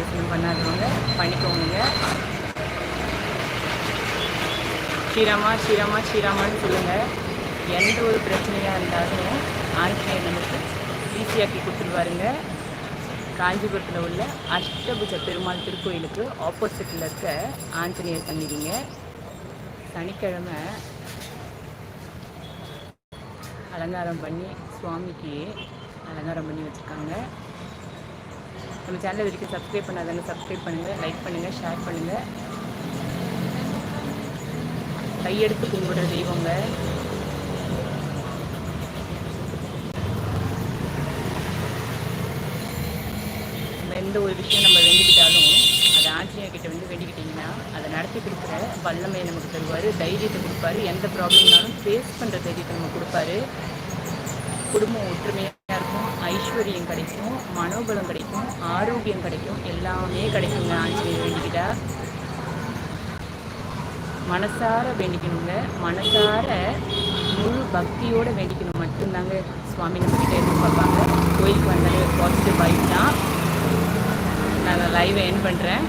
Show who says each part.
Speaker 1: இன்னும் பண்ணாதவங்க பண்ணிக்கோங்க. ஸ்ரீராமா ஸ்ரீராமா ஸ்ரீராமான்னு சொல்லுங்கள் எந்த ஒரு பிரச்சனையாக இருந்தாலும் ஆஞ்சநேயர் நமக்கு ஈஸியாக்கி கொடுத்துருவாருங்க. காஞ்சிபுரத்தில் உள்ள அஷ்டபுஜ பெருமாள் திருக்கோயிலுக்கு ஆப்போசிட்டில் இருக்க ஆஞ்சநேயர் சந்நிதிங்க சனிக்கிழமை அலங்காரம் பண்ணி சுவாமிக்கு அலங்காரம் பண்ணி வச்சுருக்காங்க. நம்ம சேனல் வரைக்கும் சப்ஸ்கிரைப் பண்ணாதவங்க சப்ஸ்கிரைப் பண்ணுங்கள் லைக் பண்ணுங்கள் ஷேர் பண்ணுங்கள் கையெடுத்து கும்பிடுற தெய்வங்க. நம்ம எந்த ஒரு விஷயம் நம்ம வேண்டிக்கிட்டாலும் அதை ஆஞ்சநேயர் கிட்ட வந்து வேண்டிக்கிட்டிங்கன்னா அதை நடத்தி கொடுக்குற வல்லமையை நமக்கு தருவார் தைரியத்தை கொடுப்பாரு. எந்த ப்ராப்ளம்னாலும் ஃபேஸ் பண்ணுற தைரியத்தை நமக்கு கொடுப்பாரு. குடும்பம் ஒற்றுமையாக இருக்கும் ஐஸ்வர்யம் கிடைக்கும் மனோபலம் கிடைக்கும் ஆரோக்கியம் கிடைக்கும் எல்லாமே கிடைக்குங்க ஆஞ்சநேயர் வேண்டிக்கிட்டா. மனசார வேண்டிக்கணுங்க. மனசார முழு பக்தியோட வேண்டிக்கணும். மட்டும்தாங்க சுவாமி நம்மக்கிட்ட எதிர்பார்ப்பாங்க. கோயிலுக்கு வந்தாலே பாசிட்டிவ் வைப் தான். நான் லைவை என் பண்ணுறேன்